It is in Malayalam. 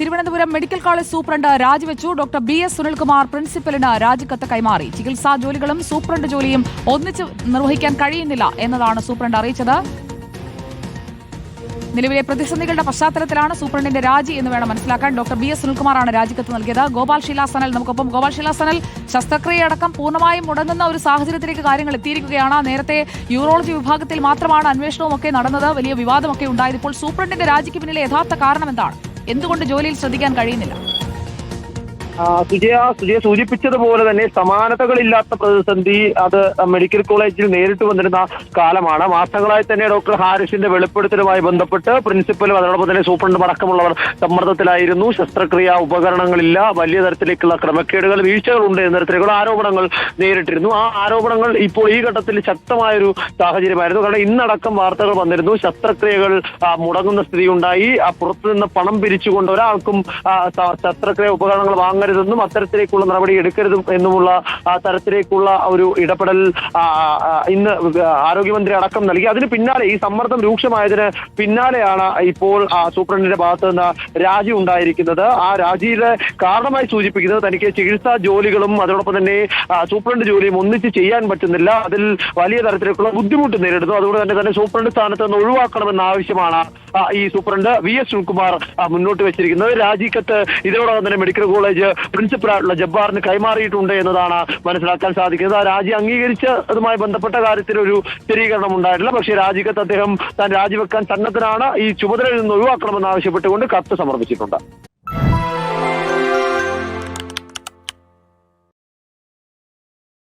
തിരുവനന്തപുരം മെഡിക്കൽ കോളേജ് സൂപ്രണ്ട് രാജിവെച്ചു. ഡോക്ടർ ബി എസ് സുനിൽകുമാർ പ്രിൻസിപ്പലിന് രാജിക്കത്ത് കൈമാറി. ചികിത്സാ ജോലികളും സൂപ്രണ്ട് ജോലിയും ഒന്നിച്ച് നിർവഹിക്കാൻ കഴിയുന്നില്ല എന്നതാണ് സൂപ്രണ്ട് അറിയിച്ചത്. നിലവിലെ പ്രതിസന്ധികളുടെ പശ്ചാത്തലത്തിലാണ് സൂപ്രണ്ടിന്റെ രാജി എന്ന് വേണം മനസ്സിലാക്കാൻ. ഡോക്ടർ ബി എസ് സുനിൽകുമാറാണ് രാജിക്കത്ത് നൽകിയത്. ഗോപാൽ ശിലാസനൽ നമുക്കൊപ്പം. ഗോപാൽ ശിലാസനൽ ശസ്ത്രക്രിയയടക്കം പൂർണമായും മുടങ്ങുന്ന ഒരു സാഹചര്യത്തിലേക്ക് കാര്യങ്ങൾ എത്തിയിരിക്കുകയാണ്. നേരത്തെ യൂറോളജി വിഭാഗത്തിൽ മാത്രമാണ് അന്വേഷണവും ഒക്കെ നടന്നത്. വലിയ വിവാദമൊക്കെ ഉണ്ടായത് ഇപ്പോൾ സൂപ്രണ്ടിന്റെ രാജിക്ക് പിന്നിലെ യഥാർത്ഥ കാരണം എന്താണ്? എന്തുകൊണ്ട് ജോലിയിൽ ശ്രദ്ധിക്കാൻ കഴിയുന്നില്ല? സുജയ സുജയ സൂചിപ്പിച്ചതുപോലെ തന്നെ സമാനതകളില്ലാത്ത പ്രതിസന്ധി അത് മെഡിക്കൽ കോളേജിൽ നേരിട്ട് വന്നിരുന്ന കാലമാണ്. മാസങ്ങളായി തന്നെ ഡോക്ടർ ഹാരിസിന്റെ വെളിപ്പെടുത്തലുമായി ബന്ധപ്പെട്ട് പ്രിൻസിപ്പലും അതോടൊപ്പം തന്നെ സൂപ്രണ്ടും അടക്കമുള്ളവർ സമ്മർദ്ദത്തിലായിരുന്നു. ശസ്ത്രക്രിയ ഉപകരണങ്ങളില്ല വലിയ തരത്തിലേക്കുള്ള ക്രമക്കേടുകൾ വീഴ്ചകൾ ഉണ്ട് എന്ന തരത്തിലേക്കുള്ള ആരോപണങ്ങൾ നേരിട്ടിരുന്നു. ആ ആരോപണങ്ങൾ ഇപ്പോൾ ഈ ഘട്ടത്തിൽ ശക്തമായൊരു സാഹചര്യമായിരുന്നു. കാരണം ഇന്നടക്കം വാർത്തകൾ വന്നിരുന്നു. ശസ്ത്രക്രിയകൾ മുടങ്ങുന്ന സ്ഥിതി ഉണ്ടായി ആ, പുറത്തുനിന്ന് പണം പിരിച്ചുകൊണ്ട് ഒരാൾക്കും ശസ്ത്രക്രിയ ഉപകരണങ്ങൾ വാങ്ങരുതെന്നും അത്തരത്തിലേക്കുള്ള നടപടി എടുക്കരുതും എന്നുമുള്ള തരത്തിലേക്കുള്ള ഒരു ഇടപെടൽ ഇന്ന് ആരോഗ്യമന്ത്രി അടക്കം നൽകി. അതിന് പിന്നാലെ ഈ സമ്മർദ്ദം രൂക്ഷമായതിന് പിന്നാലെയാണ് ഇപ്പോൾ സൂപ്രണ്ടിന്റെ ഭാഗത്ത് നിന്ന് രാജി ഉണ്ടായിരിക്കുന്നത്. ആ രാജിയുടെ കാരണമായി സൂചിപ്പിക്കുന്നത് തനിക്ക് ചികിത്സാ ജോലികളും അതോടൊപ്പം തന്നെ സൂപ്രണ്ട് ജോലിയും ഒന്നിച്ച് ചെയ്യാൻ പറ്റുന്നില്ല. അതിൽ വലിയ തരത്തിലേക്കുള്ള ബുദ്ധിമുട്ട് നേരിടുന്നു. അതുകൊണ്ട് തന്നെ തന്നെ സൂപ്രണ്ട് സ്ഥാനത്ത് നിന്ന് ഒഴിവാക്കണമെന്ന ആവശ്യമാണ് ഈ സൂപ്രണ്ട് വി എസ് സുനിൽകുമാർ മുന്നോട്ട് വെച്ചിരിക്കുന്നത് രാജിക്കത്ത് ഇതിനോടകം തന്നെ മെഡിക്കൽ കോളേജ് പ്രിൻസിപ്പലായിട്ടുള്ള ജബ്ബാറിന് കൈമാറിയിട്ടുണ്ട് എന്നതാണ് മനസ്സിലാക്കാൻ സാധിക്കുന്നത്. ആ രാജി അംഗീകരിച്ചതുമായി ബന്ധപ്പെട്ട കാര്യത്തിൽ ഒരു സ്ഥിരീകരണം ഉണ്ടായിട്ടില്ല. പക്ഷേ രാജിക്കത്ത് അദ്ദേഹം താൻ രാജിവെക്കാൻ സന്നദ്ധനാണ്. ഈ ചുമതലയിൽ നിന്ന് ഒഴിവാക്കണമെന്ന് ആവശ്യപ്പെട്ടുകൊണ്ട് കത്ത് സമർപ്പിച്ചിട്ടുണ്ട്.